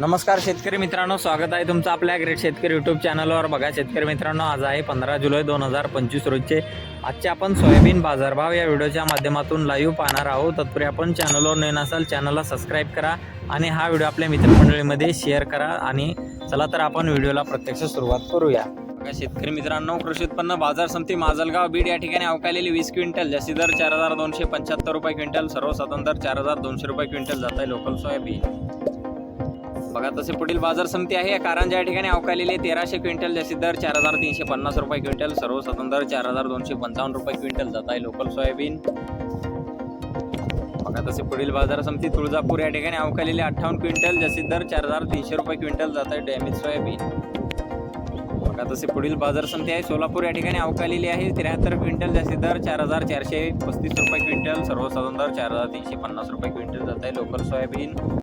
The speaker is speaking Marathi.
नमस्कार शेतकरी मित्रांनो स्वागत आहे तुमचं आपल्या ग्रेट शेतकरी यूट्यूब चॅनलवर बघा शेतकरी मित्रांनो आज आहे पंधरा जुलै दोन हजार पंचवीस रोजचे आजचे आपण सोयाबीन बाजारभाव या व्हिडिओच्या माध्यमातून लाईव्ह पाहणार आहोत. तत्पूर्वी आपण चॅनलवर नवीन असाल चॅनलला सबस्क्राईब करा आणि हा व्हिडिओ आपल्या मित्रमंडळीमध्ये शेअर करा आणि चला तर आपण व्हिडिओला प्रत्यक्ष सुरुवात करूया. बघा शेतकरी मित्रांनो कृषी उत्पन्न बाजार समिती माजलगाव बीड या ठिकाणी अवकालेली वीस क्विंटल जास्ती दर चार हजार दोनशे पंच्याहत्तर रुपये क्विंटल सर्वसाधारण दर चार हजार दोनशे रुपये क्विंटल जात आहे लोकल सोयाबीन. बघा तसे पुढील बाजार समिती आहे. कारंजा या ठिकाणी अवकालेले तेराशे क्विंटल जास्तीत दर चार हजार तीनशे पन्नास रुपये क्विंटल. सर्वसाधारण दर चार हजार दोनशे पंचावन्न रुपये क्विंटल जात आहे लोकल सोयाबीन. बघा तसे पुढील बाजार समिती तुळजापूर या ठिकाणी अवकालेले अठ्ठावन्न क्विंटल जास्तीत दर चार हजार तीनशे रुपये क्विंटल जात आहे डॅमेज सोयाबीन. बघा तसे पुढील बाजार समिती आहे. सोलापूर या ठिकाणी अवकालेली आहे. त्र्याहत्तर क्विंटल जास्तीत दर चार हजार चारशे पस्तीस रुपये क्विंटल. सर्वसाधारण दर चार हजार तीनशे पन्नास रुपये क्विंटल जात आहे लोकल सोयाबीन.